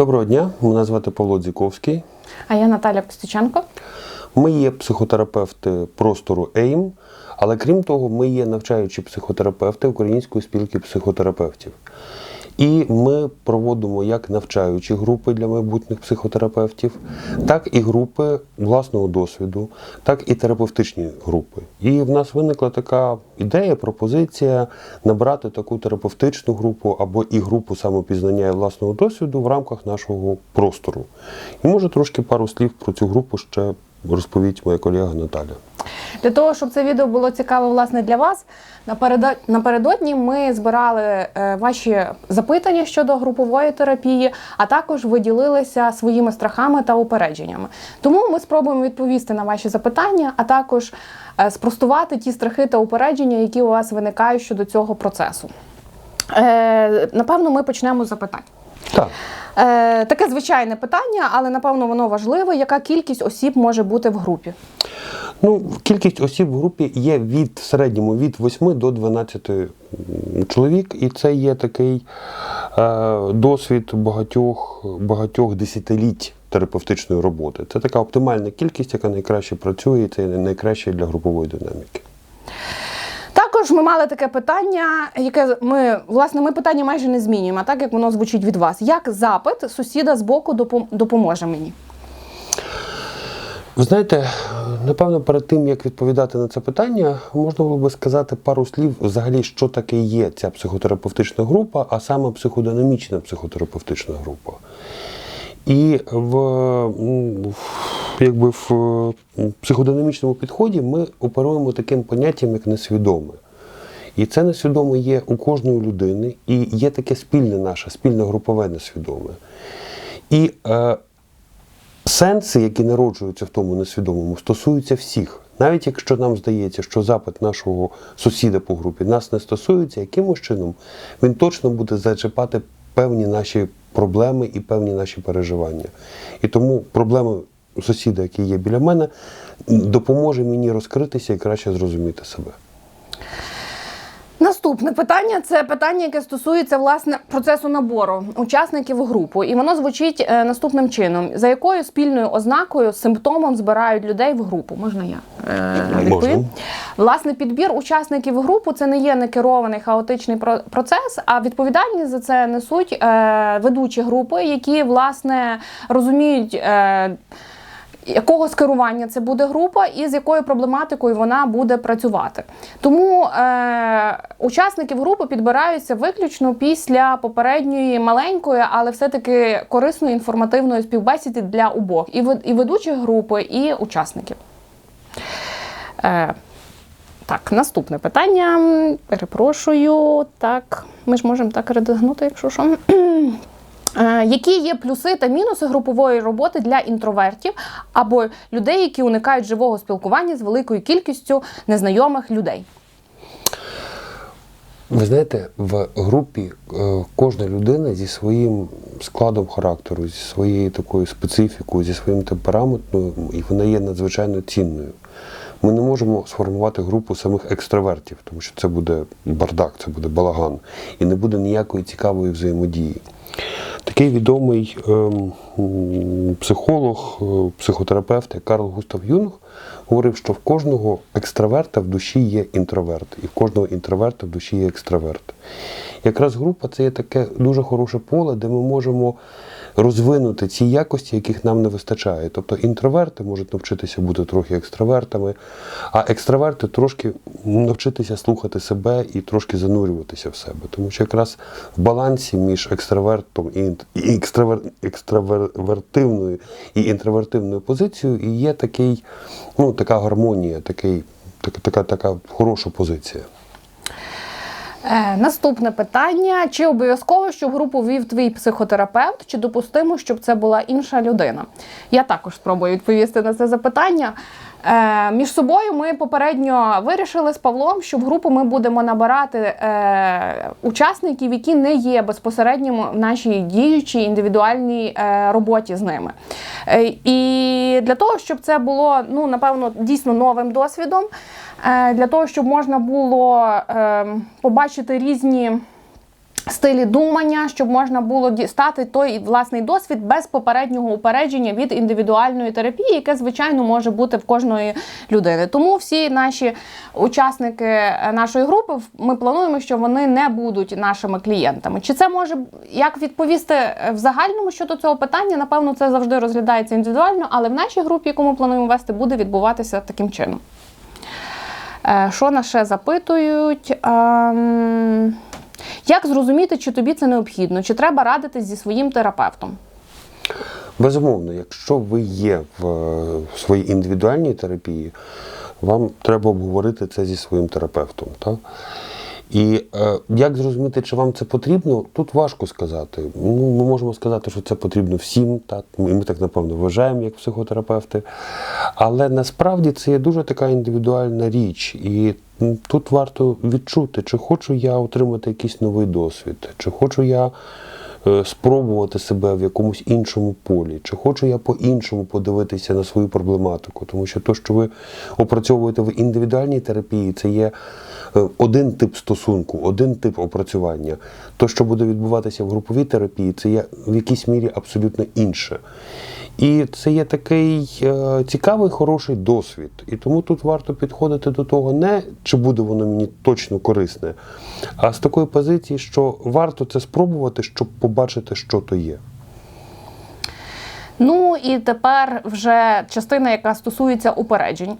Доброго дня, мене звати Павло Дзіковський. А я Наталя Костюченко. Ми є психотерапевти простору ЕЙМ, але крім того, ми є навчаючі психотерапевти Української спілки психотерапевтів. І ми проводимо як навчаючі групи для майбутніх психотерапевтів, так і групи власного досвіду, так і терапевтичні групи. І в нас виникла така ідея, пропозиція набрати таку терапевтичну групу або і групу самопізнання і власного досвіду в рамках нашого простору. І може трошки пару слів про цю групу ще розповість моя колега Наталя. Для того, щоб це відео було цікаво власне для вас, напередодні ми збирали е, ваші запитання щодо групової терапії, а також ви ділилися своїми страхами та упередженнями. Тому ми спробуємо відповісти на ваші запитання, а також е, спростувати ті страхи та упередження, які у вас виникають щодо цього процесу. Е, Напевно, ми почнемо з запитань. Так. Е, Таке звичайне питання, але напевно воно важливе. Яка кількість осіб може бути в групі? Ну, кількість осіб в групі є від в середньому від 8 до 12 чоловік, і це є такий е, досвід багатьох, багатьох десятиліть терапевтичної роботи. Це така оптимальна кількість, яка найкраще працює, і це найкраще для групової динаміки. Також ми мали таке питання, яке ми власне ми питання майже не змінюємо, а так як воно звучить від вас. Як запит сусіда з боку допоможе мені? Ви знаєте, напевно, перед тим як відповідати на це питання, можна було би сказати пару слів взагалі, що таке є ця психотерапевтична група, а саме психодинамічна психотерапевтична група. І в, якби в психодинамічному підході ми оперуємо таким поняттям, як несвідоме. І це несвідоме є у кожної людини, і є таке спільне наше, спільне групове несвідоме. І е, сенси, які народжуються в тому несвідомому, стосуються всіх. Навіть якщо нам здається, що запит нашого сусіда по групі нас не стосується, якимось чином він точно буде зачіпати певні наші проблеми і певні наші переживання. І тому проблеми сусіда, який є біля мене, допоможе мені розкритися і краще зрозуміти себе. Наступне питання це питання, яке стосується власне процесу набору учасників групу, і воно звучить е, наступним чином: за якою спільною ознакою симптомом збирають людей в групу? Можна я е, відповім? Власне, підбір учасників групу це не є некерований хаотичний процес, а відповідальність за це несуть е, ведучі групи, які власне розуміють. Якого скерування це буде група і з якою проблематикою вона буде працювати. Тому е, учасники в групи підбираються виключно після попередньої маленької, але все-таки корисної інформативної співбесіди для обох і, і ведучих групи, і учасників. Е, так, наступне питання. Перепрошую. Так, ми ж можемо так редагнути, якщо що. Е, Які є плюси та мінуси групової роботи для інтровертів або людей, які уникають живого спілкування з великою кількістю незнайомих людей? Ви знаєте, в групі е, кожна людина зі своїм складом характеру, зі своєю такою специфікою, зі своїм темпераментом, і вона є надзвичайно цінною. Ми не можемо сформувати групу самих екстравертів, тому що це буде бардак, це буде балаган, і не буде ніякої цікавої взаємодії. Такий відомий ем, психолог, е, психотерапевт Карл Густав Юнг говорив, що в кожного екстраверта в душі є інтроверт, і в кожного інтроверта в душі є екстраверт. Якраз група це є таке дуже хороше поле, де ми можемо розвинути ці якості, яких нам не вистачає. Тобто інтроверти можуть навчитися бути трохи екстравертами, а екстраверти трошки навчитися слухати себе і трошки занурюватися в себе. Тому що якраз в балансі між екстравертом і екстравер, екстравертивною і інтровертивною позицією і є такий, ну, така гармонія, такий, така, така, така хороша позиція. Е, наступне питання: чи обов'язково, щоб групу вів твій психотерапевт, чи допустимо, щоб це була інша людина? Я також спробую відповісти на це запитання. Е, між собою ми попередньо вирішили з Павлом, що в групу ми будемо набирати е, учасників, які не є безпосередньо в нашій діючій індивідуальній е, роботі з ними. Е, і для того, щоб це було ну напевно дійсно новим досвідом, е, для того, щоб можна було е, побачити різні стилі думання, щоб можна було дістати той власний досвід без попереднього упередження від індивідуальної терапії, яке звичайно може бути в кожної людини. Тому всі наші учасники е, нашої групи ми плануємо, що вони не будуть нашими клієнтами. Чи це може як відповісти е, в загальному щодо цього питання? Напевно, це завжди розглядається індивідуально, але в нашій групі, яку ми плануємо вести, буде відбуватися таким чином. Е, Що нас ще запитують? Як зрозуміти, чи тобі це необхідно, чи треба радитись зі своїм терапевтом? Безумовно, якщо ви є в, е, в своїй індивідуальній терапії, вам треба обговорити це зі своїм терапевтом. Так? І е, як зрозуміти, чи вам це потрібно, тут важко сказати. Ну, ми можемо сказати, що це потрібно всім, так? і ми так напевно вважаємо, як психотерапевти. Але насправді це є дуже така індивідуальна річ. І тут варто відчути, чи хочу я отримати якийсь новий досвід, чи хочу я е, спробувати себе в якомусь іншому полі, чи хочу я по-іншому подивитися на свою проблематику, тому що те, що ви опрацьовуєте в індивідуальній терапії, це є один тип стосунку, один тип опрацювання. То, що буде відбуватися в груповій терапії, це є в якійсь мірі абсолютно інше. І це є такий е, цікавий, хороший досвід. І тому тут варто підходити до того, не чи буде воно мені точно корисне, а з такої позиції, що варто це спробувати, щоб побачити, що то є. Ну і тепер вже частина, яка стосується упереджень.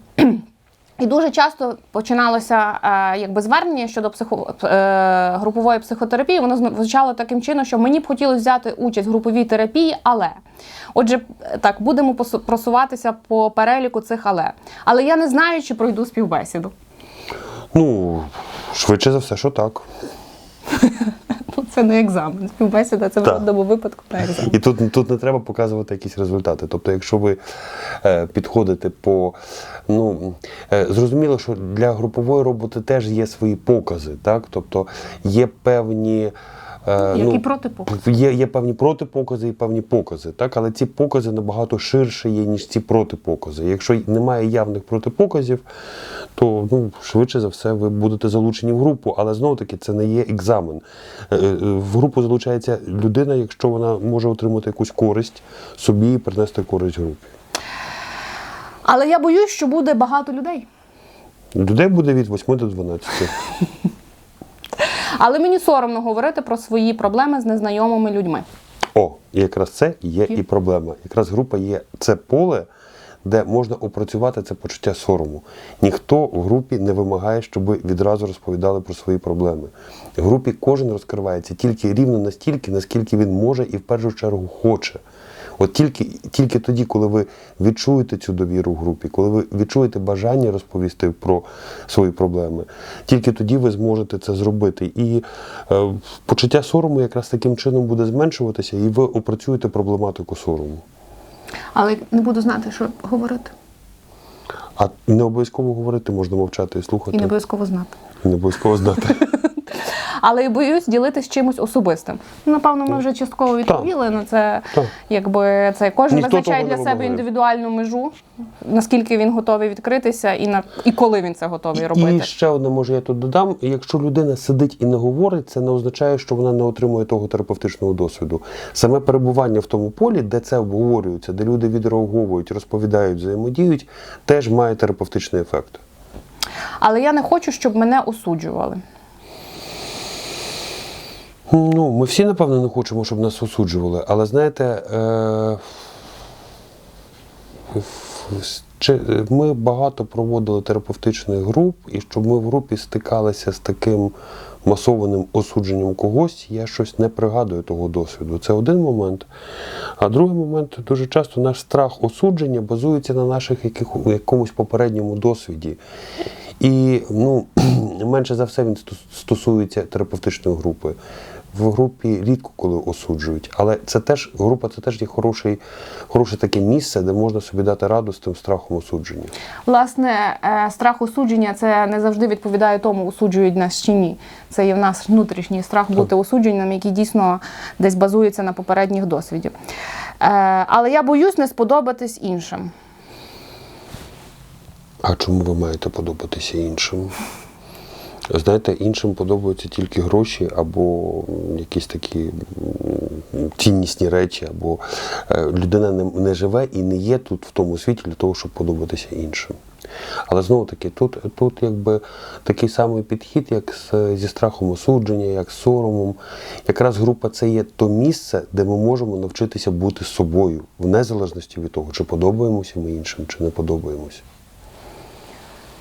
І дуже часто починалося е, якби звернення щодо психо, е, групової психотерапії. Воно звучало таким чином, що мені б хотілося взяти участь в груповій терапії, але отже, так будемо просуватися по переліку цих але. Але я не знаю, чи пройду співбесіду. Ну, швидше за все, що так. Це не екзамен. Співбесіда це в жодному випадку не екзамен. І тут, тут не треба показувати якісь результати. Тобто, якщо ви е, підходите по. Ну, е, зрозуміло, що для групової роботи теж є свої покази, так? Тобто є певні. Е, Як і протипокази. Є, є певні протипокази і певні покази, так? але ці покази набагато ширше є, ніж ці протипокази. Якщо немає явних протипоказів, то ну, швидше за все ви будете залучені в групу, але знову таки це не є екзамен. Е, е, В групу залучається людина, якщо вона може отримати якусь користь собі і принести користь групі. Але я боюсь, що буде багато людей. Людей буде від 8 до 12. Але мені соромно говорити про свої проблеми з незнайомими людьми. О, і якраз це є і проблема. Якраз група є це поле, де можна опрацювати це почуття сорому. Ніхто в групі не вимагає, щоб ви відразу розповідали про свої проблеми. В групі кожен розкривається тільки рівно настільки, наскільки він може і в першу чергу хоче. От тільки, тільки тоді, коли ви відчуєте цю довіру в групі, коли ви відчуєте бажання розповісти про свої проблеми, тільки тоді ви зможете це зробити. І е, почуття сорому якраз таким чином буде зменшуватися, і ви опрацюєте проблематику сорому. Але не буду знати, що говорити. А не обов'язково говорити, можна мовчати і слухати. І не обов'язково знати. І не обов'язково знати. Але і боюсь ділитись чимось особистим. Ну, Напевно, ми вже частково відповіли на це. Так. Якби це кожен Ніхто визначає для себе індивідуальну межу, наскільки він готовий відкритися, і на і коли він це готовий робити. І ще одне, може, я тут додам. Якщо людина сидить і не говорить, це не означає, що вона не отримує того терапевтичного досвіду. Саме перебування в тому полі, де це обговорюється, де люди відреаговують, розповідають, взаємодіють, теж має терапевтичний ефект. Але я не хочу, щоб мене осуджували. Ну, ми всі, напевно, не хочемо, щоб нас осуджували, але знаєте, е... ми багато проводили терапевтичних груп, і щоб ми в групі стикалися з таким масованим осудженням когось, я щось не пригадую того досвіду. Це один момент. А другий момент дуже часто наш страх осудження базується на наших яких, якомусь попередньому досвіді. І ну, менше за все він стосується терапевтичної групи. В групі рідко коли осуджують, але це теж група це теж є хороший, хороше таке місце, де можна собі дати раду з тим страхом осудження. Власне, е, страх осудження це не завжди відповідає тому, осуджують нас чи ні. Це є в нас внутрішній страх бути осудженим, який дійсно десь базується на попередніх досвідів. Е, Але я боюсь не сподобатись іншим. А чому ви маєте подобатися іншим? Знаєте, іншим подобаються тільки гроші або якісь такі ціннісні речі, або е, людина не живе і не є тут в тому світі для того, щоб подобатися іншим. Але знову таки, тут, тут якби такий самий підхід, як з, зі страхом осудження, як з соромом. Якраз група це є то місце, де ми можемо навчитися бути собою, в незалежності від того, чи подобаємося ми іншим, чи не подобаємося.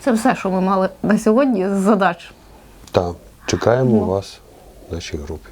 Це все, що ми мали на сьогодні з задач. Так, чекаємо вас в нашій групі.